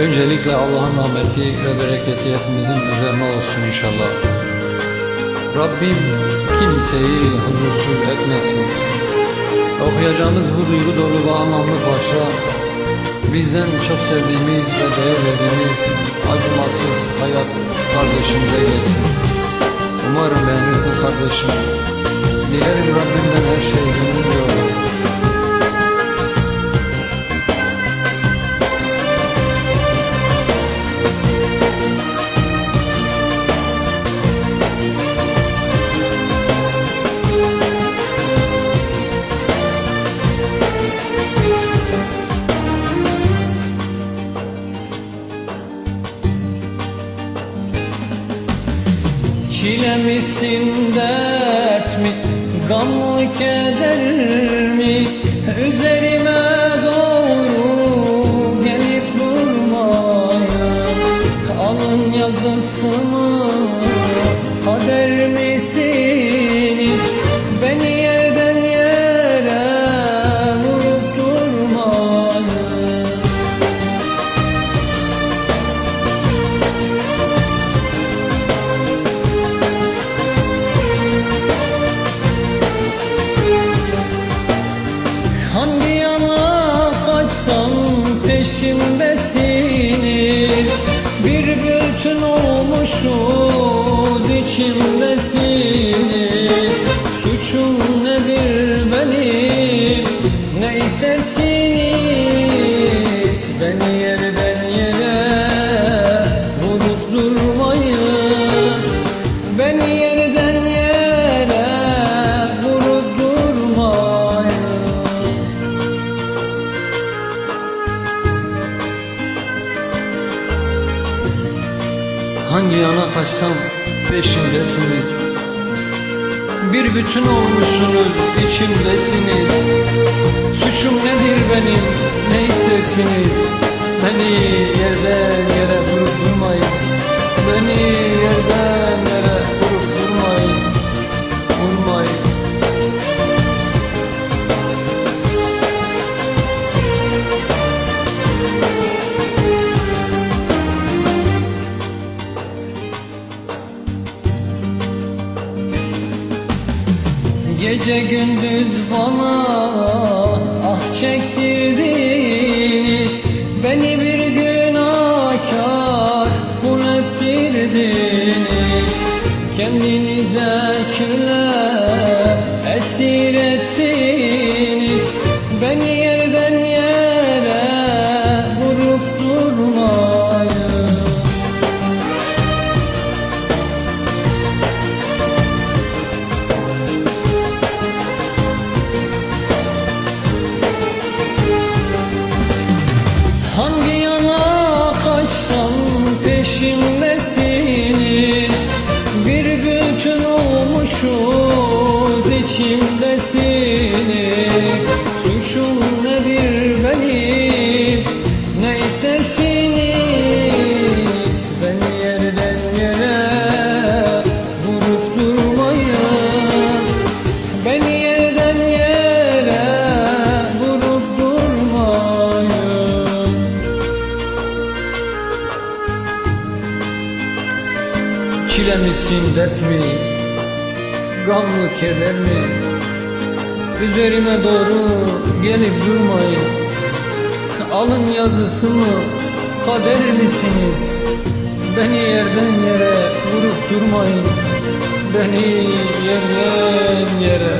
Öncelikle Allah'ın rahmeti ve bereketi hepimizin üzerine olsun inşallah. Rabbim kimseyi huzursuz etmesin. Okuyacağımız bu duygu dolu ve anlamlı parça bizden çok sevdiğimiz ve değer verdiğimiz acımasız hayat kardeşimize gelsin. Umarım beğenirsin kardeşim. Çile misin dert mi Gam mı keder mi? Üzerime peşimdesiniz Bir bütün olmuşuz içimdesiniz Suçum nedir benim? Ne istersiniz Hangi yana kaçsam peşimdesiniz Bir bütün olmuşsunuz içimdesiniz. Suçum nedir benim? Ne istersiniz Beni yerden yere vurup Beni Gece gündüz bana ah çektirdiniz. Beni bir günahkar kul ettirdiniz. Kendinize köle esir ne istersiniz Beni yerden yere vurup durmayın Beni yerden yere vurup durmayın Çile misin dert mi Gam mı keder mi? Üzerime doğru gelip durmayın Alın yazısı mı kader misiniz Beni yerden yere vurup durmayın. Beni yerden yere